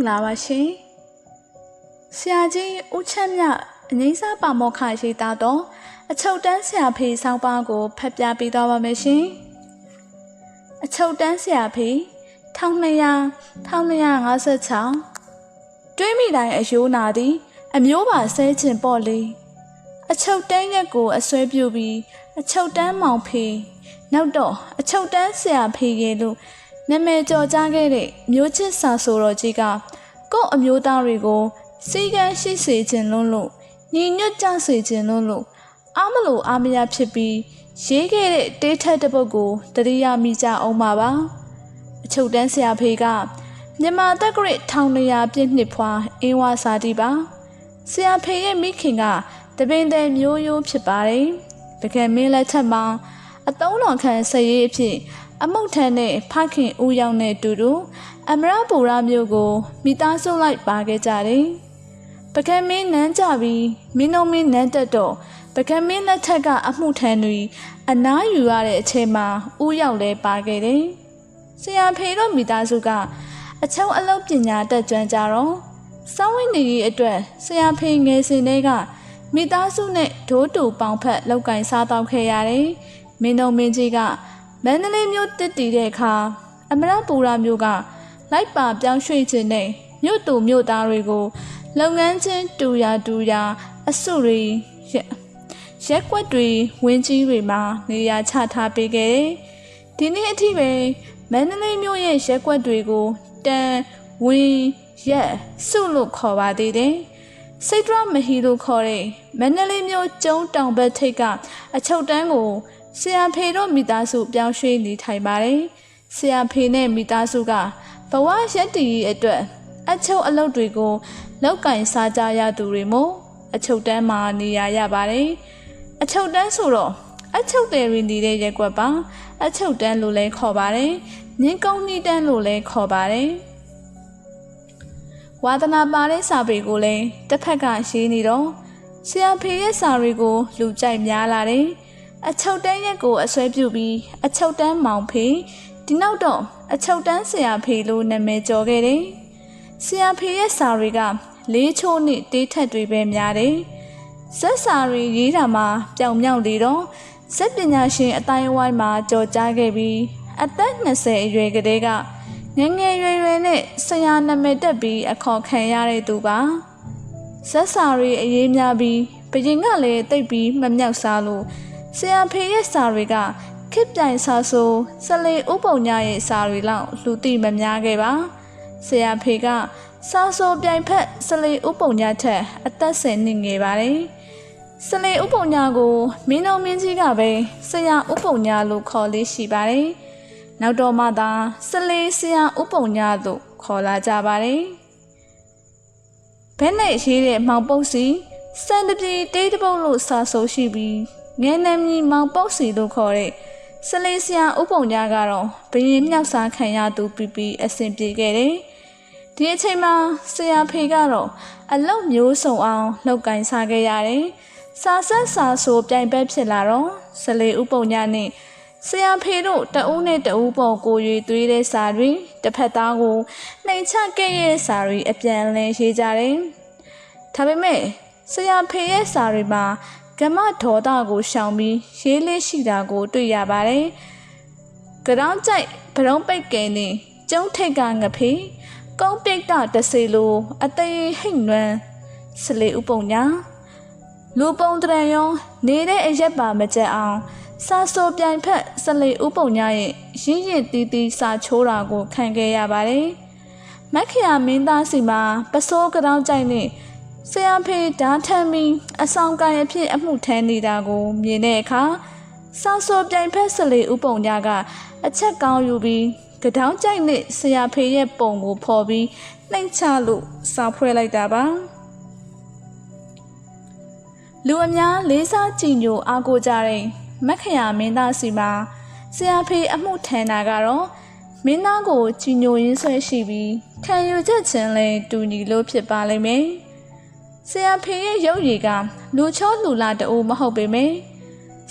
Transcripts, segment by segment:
အားလုံးပဲမင်္ဂလာပါရှင်။ဆရာကြီးဦးချမ်းမြအငိမ့်စားပါမောက္ခရေးသားတော့အချုပ်တန်းဆရာဖေးဆောင်းပါးကိုဖတ်ပြပေးသွားပါမယ်ရှင်။အချုပ်တန်းဆရာဖေး1200 1256တွေးမိတိုင်းအယိုးနာသည် အမျိုးပါဆဲချင်ပေါ့လေအချုပ်တန်းရက်ကိုအစွဲပြုပြီးအချုပ်တန်းမောင်ဖေးနောက်တော့အချုပ်တန်းဆရာဖေးရဲ့လို့နာမည်ကျော်ကြားခဲ့တဲ့မျိုးချစ်စာဆိုတော်ကြီးက ကို့အမျိုးသားတွေကိုစီကံရှိစေခြင်းလုံးလို့ညီညွတ်ကြစေခြင်းလုံးလို့အားမလို့အားမရဖြစ်ပြီးရေးခဲ့တဲ့တေးထက်တစ်ပုဒ်ကိုတတိယမိကြအောင်ပါပါအချုပ်တန်းဆရာဖေကမြန်မာတက္ကရာ1200ပြည့်နှစ်ဖွာအင်းဝါစာတီပါဆရာဖေရဲ့မိခင်ကတပင်တဲ့မျိုးရိုးဖြစ်ပါတယ်တကယ်မင်းလက်ထက်မှာအတုံးတော်ခံဆရေးအဖြစ်အမုတ်ထန်တဲ့ဖခင်ဦးရောက်တဲ့တူတူ အမရပူရာမျိုးကိုမိသားစုလိုက်ပါခဲ့ကြတယ်။ပကံမင်းနန်းကြပြီးမင်းတို့မင်းနန်းတက်တော့ပကံမင်းလက်ထက်ကအမှုထမ်းတွေအနားယူရတဲ့အချိန်မှာဦးရောက်လဲပါခဲ့တယ်။ဆရာဖေတို့မိသားစုကအချုံအလုပ်ပညာတက်ကြွကြတော့စောင်းဝင်းနေရေးအတွက်ဆရာဖေငယ်စဉ်တွေကမိသားစုနဲ့ဒိုးတူပေါင်ဖက်လောက်ကင်စားတော့ခဲ့ရတယ်။မင်းတို့မင်းကြီးကမန္တလေးမြို့တစ်တည်တဲ့အခါအမရပူရာမြို့က လိုက်ပါပြောင်းရွှေ့ခြင်းနဲ့မြို့သူမြို့သားတွေကိုလုပ်ငန်းချင်းတူရာတူရာအစုတွေရက်ကွက်တွေဝင်းကြီးတွေမှာနေရာချထားပေးခဲ့တယ်။ဒီနေ့အထိပဲမန္တလေးမြို့ရဲ့ရက်ကွက်တွေကိုတန်ဝင်းရက်စုလို့ခေါ်ပါသေးတယ်။စိတ်ဒရမဟီလို့ခေါ်တဲ့မန္တလေးမြို့ကျုံတောင်ဘက်ထိပ်ကအချုပ်တန်းကိုဆရာဖေတို့မိသားစုပြောင်းရွှေ့နေထိုင်ပါတယ်။ဆရာဖေနဲ့မိသားစုက ဘဝရက်တည်အတွက်အချုပ်အလုပ်တွေကိုလောက်ကင်စားကြရသူတွေမို့အချုပ်တန်းမှာနေရရပါတယ်။အချုပ်တန်းဆိုတော့အချုပ်တယ်ရင်းနေတဲ့ရက်ွက်ပါအချုပ်တန်းလို့လည်းခေါ်ပါတယ်။ငင်းကုန်းနှီးတန်းလို့လည်းခေါ်ပါတယ်။ဝါသနာပါတဲ့စာပေကိုလည်းတစ်ဖက်ကရေးနေတော့ဆရာဖေရဲ့စာတွေကိုလူကြိုက်များလာတယ်။အချုပ်တန်းရက်ကိုအဆွဲပြုပြီးအချုပ်တန်းမောင်ဖေဒီနောက်တော့ အချုပ်တန်းဆရာဖေလို့နာမည်ကျော်ခဲ့တယ်။ဆရာဖေရဲ့စာတွေကလေးချိုးနဲ့တေးထက်တွေပဲများတယ်။ဇက်စာတွေရေးတာမှာပြောင်မြောက်လေတော့ဇက်ပညာရှင်အတိုင်းအဝိုင်းမှာကြော်ကြားခဲ့ပြီးအသက်20အရွယ်ကလေးကငငယ်ရွယ်ရွယ်နဲ့ဆရာနာမည်တက်ပြီးအခေါ်ခံရတဲ့သူပါ။ဇက်စာတွေအရေးများပြီးဘရင်ကလည်းတိတ်ပြီးမမြောက်စားလို့ဆရာဖေရဲ့စာတွေက ခစ်ပြိုင်စာဆိုစလေဥပုံညာရဲ့စာတွေလောက်လူသိမများခဲ့ပါဆရာဖေကစာဆိုပြိုင်ဖက်စလေဥပုံညာထက်အသက်ဆယ်နှစ်ငယ်ပါတယ်စလေဥပုံညာကိုမင်းတော်မင်းကြီးကပဲဆရာဥပုံညာလို့ခေါ်လေးရှိပါတယ်နောက်တော့မှသာစလေဆရာဥပုံညာလို့ခေါ်လာကြပါတယ်ဘဲနဲ့ရေးတဲ့မောင်ပုတ်စီစံတပြေတေးတပုတ်လို့စာဆိုရှိပြီးငယ်နံမြီမောင်ပုတ်စီလို့ခေါ်တဲ့ စလေးဆရာဥပုံညာကတော့ဘရင်မြောက်စားခံရသူပြပြအဆင်ပြေခဲ့တယ်။ဒီအချိန်မှာဆရာဖေကတော့အလုတ်မျိုးစုံအောင်လှုပ်ကင်စားခဲ့ရတယ်။စာဆက်စာဆိုပြိုင်ပွဲဖြစ်လာတော့စလေးဥပုံညာနဲ့ဆရာဖေတို့တအုပ်နဲ့တအုပ်ပေါ်ကိုရွေသွေးတဲ့စာတွေတစ်ဖက်သားကိုနှိမ်ချခဲ့ရဲ့စာတွေအပြန်လည်ရေးကြတယ်။ဒါပေမဲ့ဆရာဖေရဲ့စာတွေမှာ ကမ္မဒေါသကိုရှောင်ပြီးရေးလေးရှိတာကို တွေ့ရပါတယ်။ကြောင်ကြိုက်ဗရုံးပိတ်ကဲနေကျုံထိတ်ကငဖေးကုန်းပိတ်တတစေလိုအသေးဟိတ်နွမ်းစလေဥပုံညာလူပုံတရံရောနေတဲ့အရက်ပါမကြက်အောင်စာဆိုပြိုင်ဖက်စလေဥပုံညာရဲ့ရင်းရစ်တီးတီးစာချိုးတာကိုခံခဲ့ရပါတယ်။မက်ခရာမင်းသားစီမှာပစိုးကြောင်ကြိုက်နဲ့ ဆရာဖေဓာထမ်းပြီးအဆောင်ကိုင်အဖြစ်အမှုထမ်းနေတာကို မြင်တဲ့အခါစာဆိုပြိုင်ဖက်စလေဥပုံညာကအချက်ကောင်းယူပြီးကတောင်းကြိုက်နဲ့ဆရာဖေရဲ့ပုံကိုဖော်ပြီးနှိမ့်ချလို့စာဖွဲ့လိုက်တာပါလူအများလေးစားကြည်ညိုအားကိုကြတဲ့မက်ခရာမင်းသားစီမှာဆရာဖေအမှုထမ်းတာကတော့မင်းသားကိုကြည်ညိုရင်းဆွဲရှိပြီးခံယူချက်ချင်းလဲတူညီလို့ဖြစ်ပါလိမ့်မယ်။ ဆရာဖေရဲ့ရုပ်ရည်ကလူချောလူလာတူမဟုတ်ပေမယ့်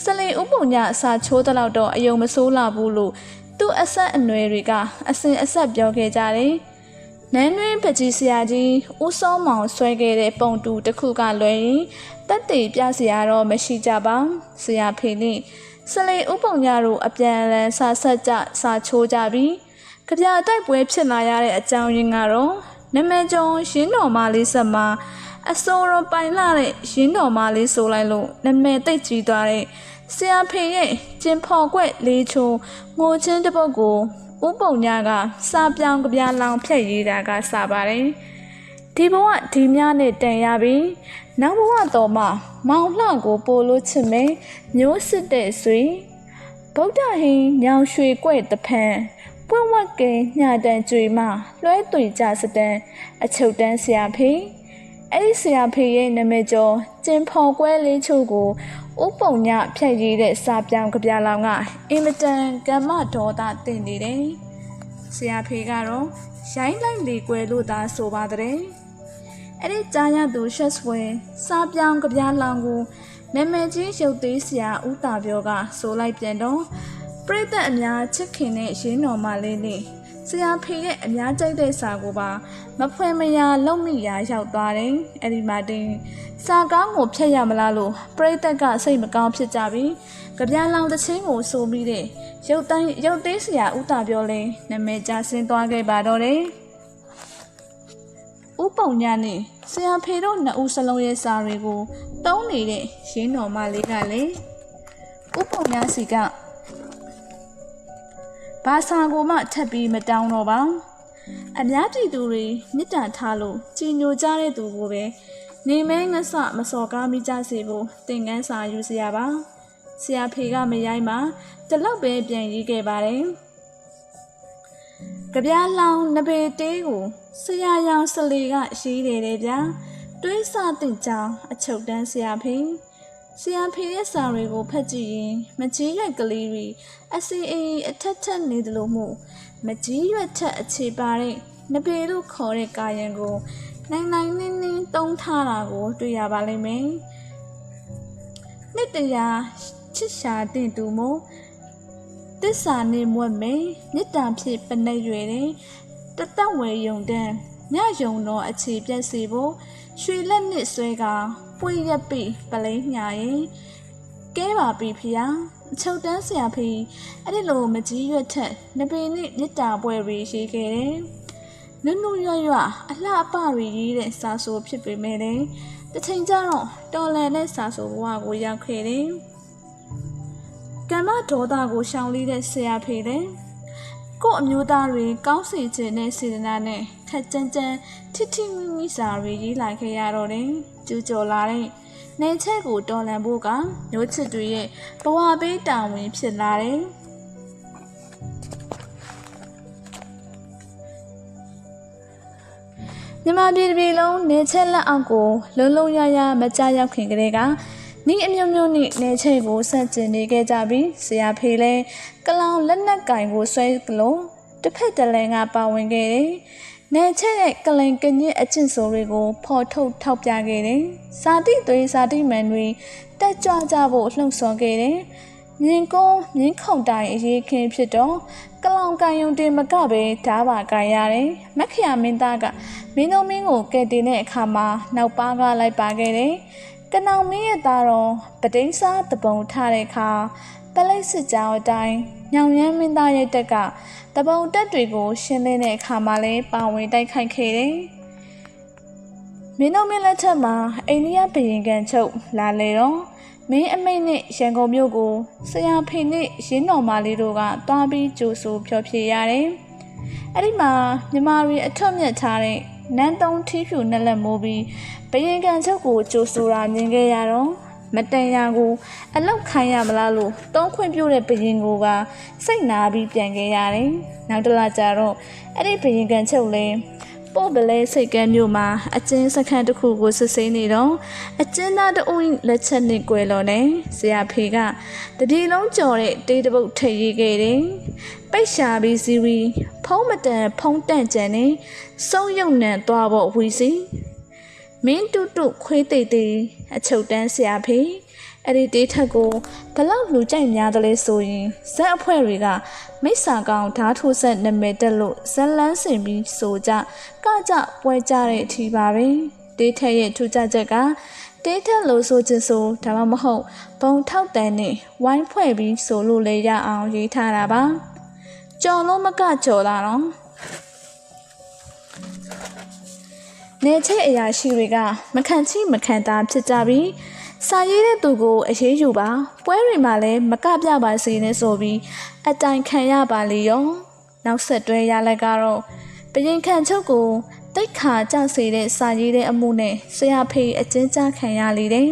စလင်ဥပုံညအစာချိုးတလောက်တော့အယုံမဆိုးလာဘူးလို့သူ့အဆက်အနွယ်တွေကအစင်အဆက်ပြောခဲ့ကြတယ်။မနန်းတွင်ပကြီးဆရာကြီးဦးစောမောင်ဆွဲခဲ့တဲ့ပုံတူတစ်ခုကလွယ်ရင်တက်တေပြဆရာတော့မရှိကြပါဆရာဖေနှင့်စလေဥပုံညာတို့အပြန်အလှန်စာဆက်ကြစာချိုးကြပြီးကြပြတိုက်ပွဲဖြစ်လာရတဲ့အကြောင်းရင်းကတော့နမကျော်ရင်းတော်မလေးဆက်မှာ အစိုးရပိုင်လာတဲ့ရင်းတော်မလေးဆိုလိုက်လို့နမဲတိတ်ကြီးသွားတဲ့ဆရာဖေရဲ့ကျင်ဖော်ကွက်လေးချိုးငိုချင်းတစ်ပုတ်ကိုဥပုံညာကစာပြောင်းကြပြလောင်ဖြက်ရေးတာကစပါတယ်ဒီဘဝဒီများနဲ့တန်ရပြီးနောက်ဘဝတော်မှာမောင်လှကိုပိုလို့ချစ်မယ်မျိုးစစ်တဲ့ဆွေဗုဒ္ဓဟင်းညောင်ရွှေကွဲ့တဖန်ပွင့်ဝက်ကဲညတန်ကြွေမလွှဲသွေကြစတန်အချုပ်တန်းဆရာဖေး အဲ့ဒီဆရာဖေးရဲ့နာမည်ကျော်ကျင်ဖော်ကွဲလေးချို့ကိုဥပုံညဖြတ်ရည်တဲ့စာပြောင်းကြပြလောင်ကအင်မတန်ကမ္မဒေါသတင်နေတယ်ဆရာဖေးကတော့ရိုင်းလိုက်လေကွယ်လို့သာဆိုပါတဲ့အဲ့ဒီကြားရသူရှက်ဆွဲစာပြောင်းကြပြလောင်ကိုနာမည်ကြီးရုပ်သေးဆရာဦးတာပြောကဆိုလိုက်ပြန်တော့ပြိတ္တအများချစ်ခင်တဲ့ရင်းတော်မလေးနဲ့ ဆရာဖေရဲ့အများကြိုက်တဲ့စာကိုပါမဖွင့်မရလုံမိရာရောက်သွားတယ်။အဲ့ဒီမှာတင်စာကောင်းကိုဖျက်ရမလားလို့ပြိတ္တကစိတ်မကောင်းဖြစ်ကြပြီးကြပြလောင်တချင်းကိုဆိုပြီးတဲ့ရုပ်တိုင်းရုပ်သေးဆရာဦးတာပြောလဲနာမည်ကြဆင်းသွားခဲ့ပါတော့တယ်။ဥပုံညာနဲ့ဆရာဖေတို့နှစ်ဦးစလုံးရဲ့စာတွေကိုတုံးနေတဲ့ရင်းတော်မလေးကလည်းဥပုံညာစီက ဘာစာကိုမှထပ်ပြီးမတောင်းတော့ပါအများပြည်သူတွေမြစ်တာထားလို့ကြည်ညိုကြတဲ့သူကိုပဲနေမဲငဆမစော်ကားမိကြစေဖို့သင်ကန်းစာယူစရာပါဆရာဖေကမရိုင်းမှာတလောက်ပဲပြန်ရေးခဲ့ပါတယ်ကြပြားလောင်နဘေတေးကိုဆရာရောင်စလေကရှိတယ်တဲ့ဗျာတွေးစတဲ့ကြောင်အချုပ်တန်းဆရာဖေ ဆရာဖေရဲ့စာတွေကိုဖတ်ကြည့်ရင်မကြီးရွက်ကလေးတွေအစီအီအထက်ထက်နေတယ်လို့မို့မကြီးရွက်ထက်အခြေပါတဲ့နပေလို့ခေါ်တဲ့ကာယံကို နိုင်နိုင်နင်းနင်းတုံးထားတာကို တွေ့ရပါလိမ့်မယ်။နှစ်တရာချစ်ရှာတဲ့သူမို့တစ္ဆာနဲ့မွတ်မယ်မေတ္တာဖြင့်ပနှိပ်ရွယ်တယ်တသက်ဝယ်ယုံတန်းညယုံတော့အခြေပြက်စီဖို့ရွှေလက်နှစ်ဆွဲက ပွေရက်ပိပလိန်ညာရင်ကဲပါပြီဖျားအချုပ်တန်းဆရာဖေးအဲ့ဒီလိုမကြီးရွက်ထက်နပေနဲ့မြစ်တာပွဲတွေရှိခဲ့တယ်နုနုရွရွအလှအပတွေရေးတဲ့စာဆိုဖြစ်ပေမဲ့လည်းတစ်ချိန်ကျတော့တော်လန်တဲ့စာဆိုဘဝကိုရောက်ခဲ့တယ်ကမ္မဒေါသကိုရှောင်လေးတဲ့ဆရာဖေးလည်း ကို့အမျိုးသားတွေကောင်းစီခြင်းနဲ့စေတနာနဲ့ခက်ကြမ်းကြမ်းထိထိမိမိစာတွေရေးလိုက်ခဲ့ရတော့တယ်ကျူးကျော်လာတဲ့နေချက်ကိုတော်လန်ဖို့ကမျိုးချစ်တွေရဲ့ဘဝပေးတာဝန်ဖြစ်လာတယ်မြန်မာပြည်တစ်ပြည်လုံးနေချက်လက်အောက်ကိုလုံးလုံးရရမကြရောက်ခင်ကလေးက နီးအမျိုးမျိုးနဲ့နေချက်ကိုဆက်ကျင်နေခဲ့ကြပြီးဆရာဖေလဲကလောင်လက်နက်ကင်ကိုဆွဲကလို့တစ်ဖက်တလဲကပါဝင်ခဲ့တယ်။နေချက်ရဲ့ကလင်ကညစ်အကျင့်ဆိုတွေကိုဖော်ထုတ်ထောက်ပြခဲ့တယ်။စာတိသွေးစာတိမန်တွေတက်ကြွကြဖို့လှုံ့ဆော်ခဲ့တယ်။မြင်းကုန်းမြင်းခုံတိုင်အရေးခင်းဖြစ်တော့ကလောင်ကန်ယုံတင်မကပဲဓာပါကန်ရတယ်။မက်ခရမင်းသားကမင်းတို့မင်းကိုကဲတင်တဲ့အခါမှာနောက်ပါကလိုက်ပါခဲ့တယ်။ ကနောင်မင်းရဲ့သားတော်ပတိန်းစားတပုံထားတဲ့အခါပလိတ်စစ်ကြောင်အတိုင်းညောင်ရမ်းမင်းသားရဲ့တက်ကတပုံတက်တွေကို ရှင်းလင်းတဲ့အခါမှာလည်းပါဝင်တိုက်ခိုက်ခဲ့တယ်။မင်းတို့မင်းလက်ချက်မှာအိန္ဒိယဘရင်ကန်ချုပ်လာလေတော့မင်းအမိတ်နဲ့ရန်ကုန်မြို့ကိုဆရာဖေနဲ့ရင်းတော်မလေးတို့ကတွားပြီးကြိုဆိုဖျော်ဖြေရတယ်။အဲ့ဒီမှာမြမာရီအထွတ်မြတ်ထားတဲ့ နန်းတုံးထီးဖြူနဲ့လက်မိုးပြီးဘရင်ကန်ချုပ်ကိုကြိုဆိုတာမြင်ခဲ့ရတော့မတန်ရာကိုအလောက်ခိုင်းရမလားလို့တောင်းခွင့်ပြုတဲ့ဘရင်ကိုကစိတ်နာပြီးပြန်ခဲ့ရတယ်။နောက်တစ်လကြာတော့အဲ့ဒီဘရင်ကန်ချုပ်လည်း ပို့ပလဲစိတ်ကမ်းမြို့မှာအကျဉ်းစခန်းတစ်ခုကိုစစ်ဆေးနေတော့အကျဉ်းသားတအုပ်လက်ချက်နဲ့꿰လော်နေဆရာဖေကတပြေလုံးကြော်တဲ့တေးတပုတ်ထိပ်ရေးခဲ့တယ်။ပိတ်ရှာပြီးစီဝီဖုံးမတန်ဖုံးတန့်ကြံနေစုံယုံနံသွားဖို့ဝီစီမင်းတူတူခွေးတိတ်တိတ်အချုပ်တန်းဆရာဖေ အဲ့ဒီတေးထက်ကိုဘလောက်လူကြိုက်များတယ်လဲဆိုရင်ဇက်အဖွဲ့တွေကမိစ္ဆာကောင်ဓာတ်ထိုးဆက်နာမည်တက်လို့ဇက်လန်းစင်ပြီးဆိုကြကကြပွဲကြတဲ့အထီပါပဲတေးထက်ရဲ့ထူးခြားချက်ကတေးထက်လို့ဆိုချင်ဆိုဒါမှမဟုတ်ဘုံထောက်တန်နဲ့ဝိုင်းဖွဲ့ပြီးဆိုလို့လေရအောင်ရေးထားတာပါကြော်လို့မကကြော်လာတော့နေချေအရာရှိတွေကမခံချိမခံတာဖြစ်ကြပြီး စာရေးတဲ့သူကိုအရေးယူပါပွဲတွေမှာလည်းမကပြပါစေနဲ့ဆိုပြီးအတိုင်ခံရပါလေရောနောက်ဆက်တွဲရလက်ကတော့ပရင်ခံချုပ်ကိုတိတ်ခါကြစေတဲ့စာရေးတဲ့အမှုနဲ့ဆရာဖေးအကျဉ်းချခံရလေတယ်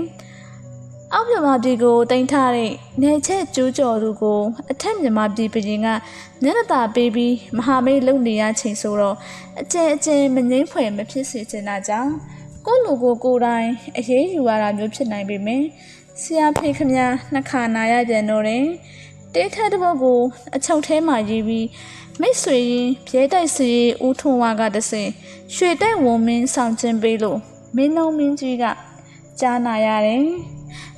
အောက်မြန်မာပြည်ကိုတင်ထားတဲ့နေချက်ကျူးကျော်သူကိုအထက်မြန်မာပြည်ပြည်ကညနေတာပေးပြီးမဟာမိတ်လုံနေရချိန်ဆိုတော့အကျဉ်းအကျဉ်းမငိမ့်ဖွယ်မဖြစ်စေချင်တာကြောင့် ကိုယ့်လူကိုကိုယ်တိုင်အရေးယူရတာမျိုးဖြစ်နိုင်ပေမယ့်ဆရာဖေခမနှစ်ခါနာရပြန်တော့တယ်တေးထက်တစ်ပုတ်ကိုအချုပ်ထဲမှာရေးပြီးမိတ်ဆွေရင်ပြဲတိုက်စီဦးထွန်းဝါကတစင်ရွှေတိုက်ဝုံမင်းဆောင်ခြင်းပေးလို့မင်းလုံးမင်းကြီးကကြားနာရတယ်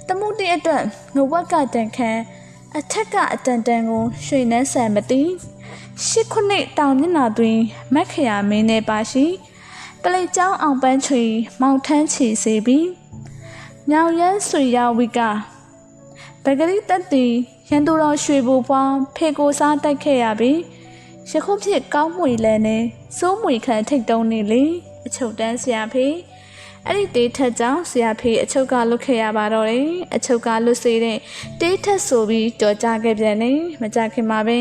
တမှုတိအတွက်ငဝက်ကတန်ခမ်းအထက်ကအတန်တန်ကိုရွှေနှန်းဆန်မတိရှစ်ခုနှစ်တောင်မျက်နှာတွင်မက်ခရာမင်းနဲ့ပါရှိ ပလိတ်ကျောင်းအောင်ပန်းချွေမောင်ထန်းချီစေပြီးညောင်ရမ်းဆွေရဝိကပဂရိတက်တီရန်သူတော်ရွှေဘူပွားဖေကိုစားတိုက်ခဲ့ရပြီးယခုဖြစ်ကောင်းမွေလဲနဲ့စိုးမွေခံထိတ်တုံးနေလေအချုပ်တန်းဆရာဖေးအဲ့ဒီတေးထက်ကြောင့်ဆရာဖေးအချုပ်ကလွတ်ခဲ့ရပါတော့တယ်အချုပ်ကလွတ်စေတဲ့တေးထက်ဆိုပြီးကြော်ကြခဲ့ပြန်နေမကြခင်မှာပဲ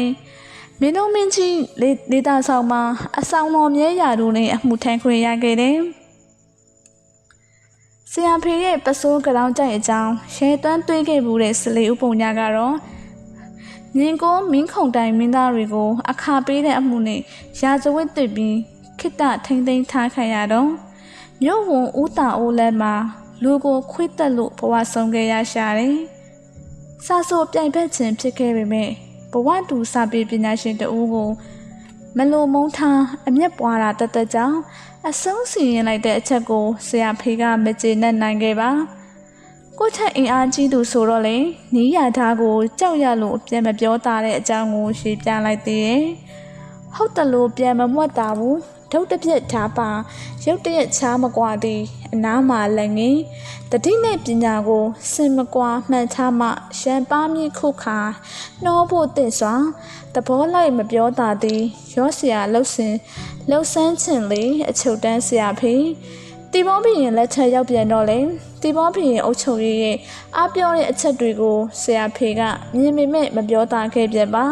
မင်းတို့မင်းကြီးလေဒေတာဆောင်မှာအဆောင်တော်မြဲရာတို့နဲ့အမှုထမ်းခွင့်ရခဲ့တယ်ဆရာဖေးရဲ့ပစိုးကလောင်းကြိုက်အကြောင်းရှဲသွမ်းတွေးခဲ့မှုတဲ့စလေဥပုံညာကတော့မြင်ကိုမင်းခုံတိုင်မင်းသားတွေကိုအခါပေးတဲ့အမှုနဲ့ရာဇဝတ်တစ်ပြီးခိတ္တထိမ့်သိမ်းထားခံရတော့မြို့ဝန်ဦးတာအိုးလက်မှာလူကိုခွေးတက်လို့ဘဝဆုံးခဲ့ရရှာတယ်။စာဆိုပြိုင်ဘက်ခြင်းဖြစ်ခဲ့ပေမဲ့ ဘဝတူစာပေပညာရှင်တဦးကိုမလိုမုန်းထားအမျက်ပွားတာတသက်ကြောင့်အဆုံးစီရင်လိုက်တဲ့အချက်ကိုဆရာဖေကမကျေနပ်နိုင်ခဲ့ပါကိုထက်အင်အားကြီးသူဆိုတော့လေနီးရထားကိုကြောက်ရလို့ပြန်မပြောတာတဲ့အကြောင်းကိုရှင်းပြလိုက်သေးတယ်ဟုတ်တယ်လို့ပြန်မမွတ်တာဘူး ဒုတ်တပြက်ထားပါရုတ်တရက်ချားမကွာသည်အနားမှာလက်ငင်းတတိနှင့်ပညာကိုစင်မကွာမှန်ချမှရန်ပါမြင့်ခုခါနှောဖို့တင့်စွာသဘောလိုက်မပြောတာသည်ရောစရာလှုပ်စင်လှုပ်ဆန်းခြင်းလေအချုပ်တန်းစရာဖေးတီဘောဘီရင်လက်ချက်ရောက်ပြန်တော့လေတီဘောဘီရင်အုပ်ချုပ်ရေးရဲ့အပြောတဲ့အချက်တွေကိုဆရာဖေကမြင်မိမဲ့မပြောတာခဲ့ပြန်ပါ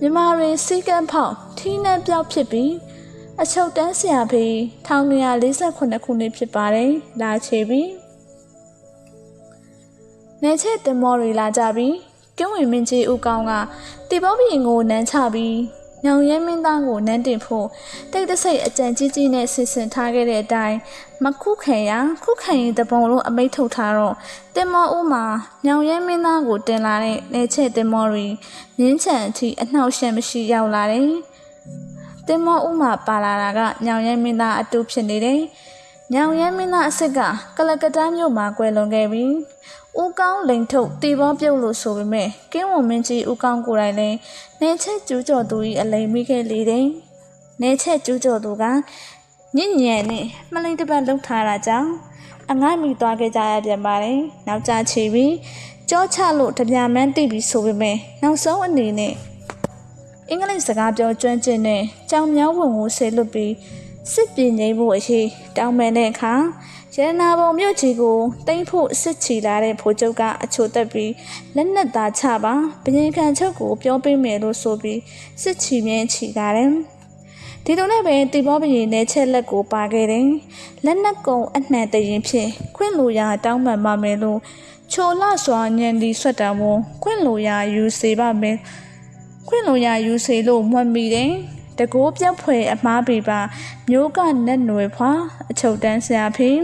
မြမတွေစီကံဖောက်ထီးနှံပြောက်ဖြစ်ပြီး အချုပ်တန်းဆရာဖေး1948ခုနှစ်ဖြစ်ပါတယ်လာချေပြီးနေချက်တင်မော်ရီလာကြပြီးကျုံးဝင်မင်းကြီးဦးကောင်းကတီဘောဘီရင်ကိုနန်းချပြီးညောင်ရဲမင်းသားကိုနန်းတင်ဖို့တိတ်တဆိတ်အကြံကြီးကြီးနဲ့ဆင်ဆင်ထားခဲ့တဲ့အတိုင်းမခုခံရခုခံရင်တပုံလုံးအမိတ်ထုတ်ထားတော့တင်မောဦးမှာညောင်ရဲမင်းသားကိုတင်လာတဲ့နေချက်တင်မောရီငင်းချန်အထိအနှောက်အယှက်မရှိရောက်လာတယ် တင်မောဦးမှာပါလာတာကညောင်ရဲမင်းသားအတူဖြစ်နေတယ်ညောင်ရဲမင်းသားအစ်စ်ကကလကတ္တားမြို့မှာကွယ်လွန်ခဲ့ပြီးဦးကောင်းလိန်ထုတ်တီဘောပြုတ်လို့ဆိုပေမဲ့ကင်းဝံမင်းကြီးဦးကောင်းကိုယ်တိုင်လည်းနေချက်ကျူးကျော်သူ၏အလိမ်မိခဲ့လေတယ်။နေချက်ကျူးကျော်သူကညဉ့်ညံနဲ့မလိန်တစ်ပတ်လှုပ်ထားတာကြောင့်အငိုက်မိသွားခဲ့ကြရပြန်ပါတယ်။နောက်ကျချီပြီးကြောချလို့တပြာမန်းတိပြီးဆိုပေမဲ့နောက်ဆုံးအနေနဲ့ အင်္ဂလိပ်စကားပြောကျွမ်းကျင်တဲ့ကြောင်မြောင်းဝင်ကိုဆေလွတ်ပြီးစစ်ပြေငိမ့်ဖို့အရေးတောင်းပန်တဲ့အခါရတနာပုံမြို့ကြီးကိုတိမ့်ဖို့စစ်ချီလာတဲ့ဖိုးချုပ်ကအချိုတက်ပြီးလက်နက်သားချပါဘရင်ခံချုပ်ကိုပြောပေးမယ်လို့ဆိုပြီးစစ်ချီမြင်းချီလာတယ်ဒီလိုနဲ့ပဲတီဘောဘရင်နဲ့ချက်လက်ကိုပါခဲ့တယ်လက်နက်ကုံအနှံတရင်ဖြင့်ခွင့်လိုရာတောင်းပန်ပါမယ်လို့ချိုလာစွာညံဒီဆွတ်တံဝန်ခွင့်လိုရာယူစေပါမယ် ခွင့်လိုရာယူစေလို့မှတ်မိတယ်တကိုးပြက်ဖွယ်အမားပေပါမျိုးကနက်နွယ်ဖွာအချုပ်တန်းဆရာဖေး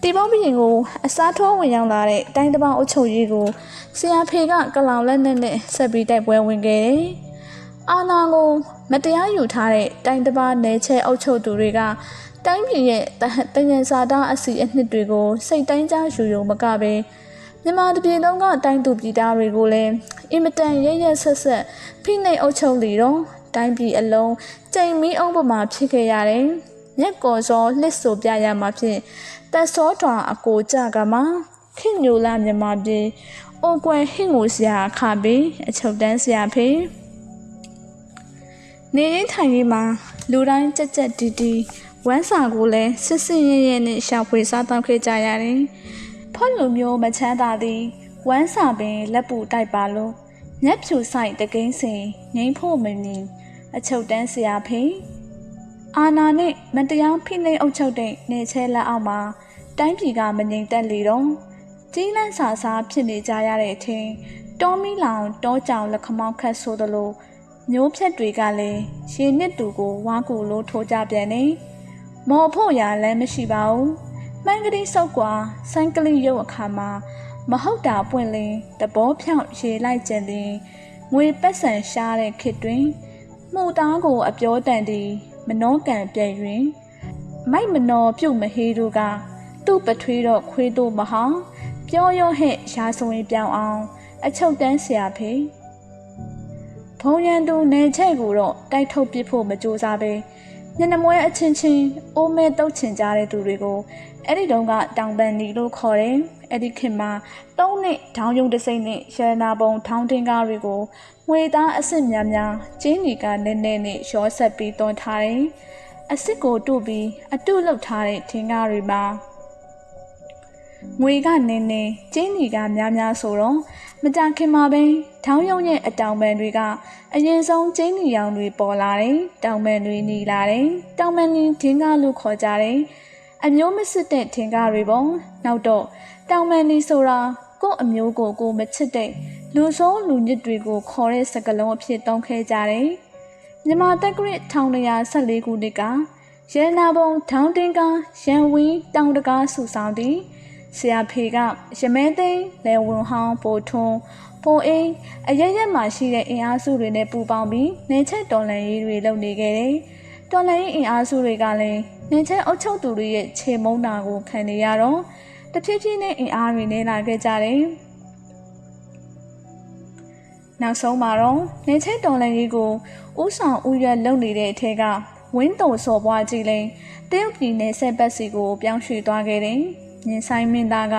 တီပေါင်းဘရင်ကိုအစားထိုးဝင်ရောက်လာတဲ့တိုင်းတပောင်အုပ်ချုပ်ရေးကိုဆရာဖေကကလောင်လက်နဲ့နဲ့ဆက်ပြီးတိုက်ပွဲဝင်ခဲ့တယ်။အာနာကိုမတရားယူထားတဲ့တိုင်းတပောင်နယ်ချဲအုပ်ချုပ်သူတွေကတိုင်းပြည်ရဲ့တယံစာတာအစီအနှစ်တွေကိုစိတ်တိုင်းကြယူယုံမကပဲ မြန်မာတပြည်လုံးကတိုင်းသူပြည်သားတွေကိုလည်းအင်မတန်ရရဆက်ဆက်ဖိနှိပ်အုပ်ချုပ်လီတော့တိုင်းပြည်အလုံးချိန်မီအောင်ပမာဖြစ်ခဲ့ရတယ်။မြက်ကော်စောလှစ်ဆိုပြရမှာဖြင့်တက်စောထွာအကိုကြကမှာခင်ညိုလာမြန်မာပြည်အိုကွယ်ဟင့်ငိုစရာခပေအချုပ်တန်းစရာဖေနေရင်ထိုင်ရေးမှာလူတိုင်းကြက်ကြက်တီတီဝမ်းစာကိုလည်းစစ်စစ်ရဲရဲနဲ့ရှာဖွေစားတောင်းခဲ့ကြရတယ်။ ဖော့လူမျိုးမချမ်းသာသည်ဝမ်းစာပင်လက်ပူတိုက်ပါလို့ညက်ဖြူဆိုင်တကိန်းစင်ငိမ့်ဖို့မမြင်အချုပ်တန်းစရာဖေအာနာနဲ့မတရားဖိနှိပ်အုပ်ချုပ်တဲ့နေချဲလက်အောက်မှာတိုင်းပြည်ကမငြိမ်သက်လေတော့ကြီးလန့်ဆာဆာဖြစ်နေကြရတဲ့အထင်တောမီလောင်တောကြောင်လက်ခမောက်ခတ်ဆိုသလိုမျိုးဖြတ်တွေကလည်းရေနစ်တူကိုဝါကူလို့ထိုးကြပြန်နေမော်ဖို့ရလည်းမရှိပါဘူး မှန်ကလေးစောက်ကွာဆိုင်းကလေးရုပ်အခါမှာမဟုတ်တာပွင့်လင်းတဘောဖြောင့်ရေလိုက်ကျင်သည်ငွေပတ်စံရှားတဲ့ခေတ်တွင်မှုသားကိုအပြောတန်သည်မနှောကန်ပြည့်ရင်မိုက်မနောပြုတ်မဟေးတို့ကသူ့ပထွေးတော့ခွေးတို့မဟောင်းပြောရောဟဲ့ရာဇဝင်ပြောင်းအောင် အချုပ်တန်းဆရာဖေဘုံရန်သူနေချက်ကိုတော့တိုက်ထုတ်ပစ်ဖို့မကြိုးစားပဲ ညနေမွဲအချင်းချင်းအိုးမဲတုတ်ချင်ကြတဲ့သူတွေကိုအဲ့ဒီတုန်းကတောင်ပန်နီလို့ခေါ်တယ်အဲ့ဒီခင်မှာတုံးနဲ့ထောင်းယုံတစိမ့်နဲ့ရတနာပုံထောင်းတင်ကားတွေကိုငွေသားအစ်စ်များများကျင်းနီကနည်းနည်းနဲ့ရောဆက်ပြီးတွန်းထားတယ်အစ်စ်ကိုတို့ပြီးအတုလောက်ထားတဲ့ထင်းကားတွေမှာ ငွေကနင်းနေကျင်းနီကများများဆိုတော့မကြခင်မှာပဲထောင်းယုံရဲ့အတောင်ပံတွေကအရင်ဆုံးကျင်းနီရောင်တွေပေါ်လာတယ်တောင်ပံတွေหนีလာတယ်တောင်ပံနီထင်းကားလို့ခေါ်ကြတယ်အမျိုးမစစ်တဲ့ထင်ကားတွေပေါ့နောက်တော့တောင်ပံနီဆိုတာကို့အမျိုးကိုကိုမချစ်တဲ့လူဆိုးလူညစ်တွေကိုခေါ်တဲ့စကားလုံးအဖြစ်သုံးခဲ့ကြတယ်မြန်မာတက္ကရာ1914ခုနှစ်ကရဲနာဘုံထောင်းတင်းကားရန်ဝင်းတောင်တကားဆူဆောင်သည် ဆရာဖေကရမဲသိန်းလေဝန်ဟောင်းပိုထွန်းပိုအင်းအရရက်မှရှိတဲ့အင်အားစုတွေနဲ့ပူးပေါင်းပြီးနေချက်တော်လန်ရေးတွေလုပ်နေခဲ့တယ်။တော်လန်ရေးအင်အားစုတွေကလည်းနေချက်အုပ်ချုပ်သူတွေရဲ့ခြေမုံနာကိုခံနေရတော့တဖြည်းဖြည်းနဲ့အင်အားတွေနဲ့လာခဲ့ကြတယ်။နောက်ဆုံးမှာတော့နေချက်တော်လန်ရေးကိုဥဆောင်ဥရွက်လုပ်နေတဲ့အထက်ကဝင်းတုံစော်ပွားကြည့်လိန်တရုတ်ပြည်နယ်ဆက်ပတ်စီကိုပြောင်းရွှေ့သွားခဲ့တယ်။ မြင်းဆိုင်မင်းသားက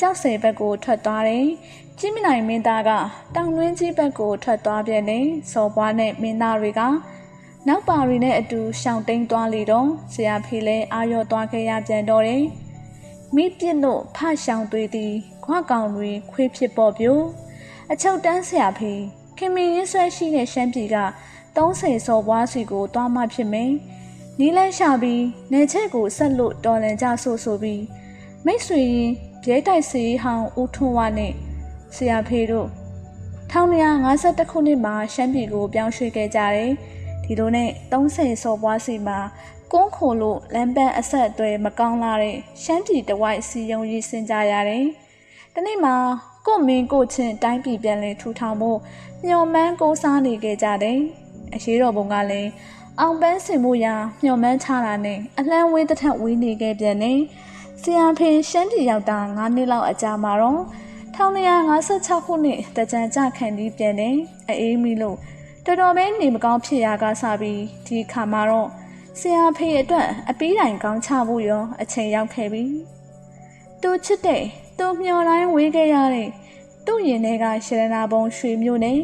ကြောက်စဲဘက်ကိုထွက်သွားတယ်။ကြီးမနိုင်မင်းသားကတောင်တွင်းကြီးဘက်ကိုထွက်သွားပြန်တယ်။စော်ပွားနဲ့မင်းသားတွေကနောက်ပါရီနဲ့အတူရှောင်တိန်သွားလေတော့ဆရာဖေလဲအာရော့သွားခဲ့ရပြန်တော့တယ်။မိပြစ်လို့ဖရှောင်သွေးသည်ခွားကောင်တွေခွေးဖြစ်ပေါ်ပြိုအချုပ်တန်းဆရာဖေခင်မင်းရင်းဆွဲရှိတဲ့ရှမ်းပြည်က30စော်ပွားစီကိုတွားမှဖြစ်မယ်။နီးလန်းရှာပြီးနေချက်ကိုဆက်လို့တော်လန်ကြဆိုဆိုပြီး မိတ်ဆွေရင်ရဲတိုက်စီဟောင်းဦးထွန်းဝနဲ့ဆရာဖေတို့1952ခုနှစ်မှာရှမ်းပြည်ကိုပြောင်းရွှေ့ခဲ့ကြတယ်။ဒီလိုနဲ့30စော်ပွားစီမှာကုန်းခိုလို့လမ်းပန်းအဆက်အသွယ်မကောင်းလာတဲ့ရှမ်းပြည်တဝိုက်စီယုံရေးစင်ကြရတယ်။ဒီနေ့မှာကိုမင်းကိုချင်းတိုင်းပြည်ပြန်လည်ထူထောင်ဖို့မျှော်မှန်းကိုးစားနေခဲ့ကြတယ်။အရေးတော်ပုံကလည်းအောင်ပန်းစင်မှုရာမျှော်မှန်းချတာနဲ့အလှမ်းဝေးတစ်ထက်ဝေးနေခဲ့ပြန်တယ်။ ဆရာဖေရှမ်းပြည်ရောက်တာ9နှစ်လောက်အကြာမှာတော့1956ခုနှစ်တကြံကြခံပြီးပြန်တယ်။အေးမီလို့တော်တော်ပဲနေမကောင်းဖြစ်ရာကစပြီးဒီခါမှာတော့ဆရာဖေအတွက်အပီးတိုင်ကောင်းချဖို့ရောအချိန်ရောက်ခဲ့ပြီ။သူချစ်တဲ့သူမျောတိုင်းဝေးခဲ့ရတဲ့သူ့ရင်ထဲကရှရနာဘုံရွှေမျိုးနဲ့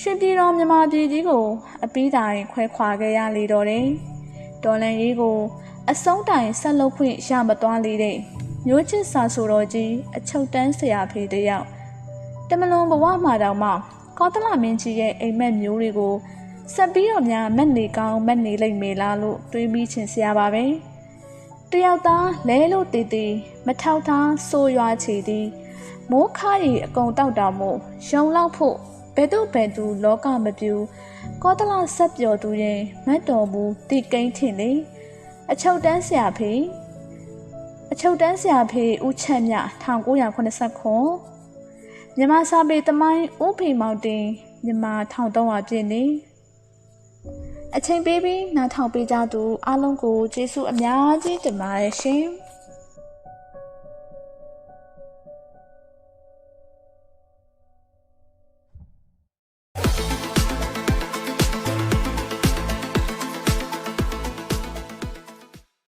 ရွှေပြည်တော်မြမပြည်ကြီးကို အပီးတိုင်ခွဲခွာခဲ့ရလေတော့တယ်။ဒေါ်လန်ရေးကို အဆုံးတိုင်ဆက်လုပ်ခွင့်ရမသွားလေတဲ့မျိုးချစ်စာဆိုတော်ကြီးအချုပ်တန်းဆရာဖေတယောက်တမလွန်ဘဝမှာတောင်မှကောသလမင်းကြီးရဲ့အိမ်မက်မျိုးတွေကိုဆက်ပြီးတော့များမက်နေကောင်းမက်နေလိမ့်မယ်လားလို့တွေးမိချင်စရာပါပဲတယောက်သားလဲလို့တည်တည်မထောက်ထားဆိုရွာချီသည်မိုးခါရီအကုန်တောက်တာမို့ရုံလောက်ဖို့ဘယ်သူဘယ်သူလောကမပြူကောသလဆက်ပျော်သူရင်မတ်တော်မူတိကိန်းထင်လေ အချုပ်တန်းဆရာဖေအချုပ်တန်းဆရာဖေဦးချက်မြ1989ခုမြန်မာစာပေသမိုင်းဦးဖေမောင်တင်မြန်မာ1300ပြည့်နေအချိန်ပေးပြီးနားထောင်ပေးကြသူအားလုံးကိုကျေးဇူးအများကြီးတင်ပါတယ်ရှင်။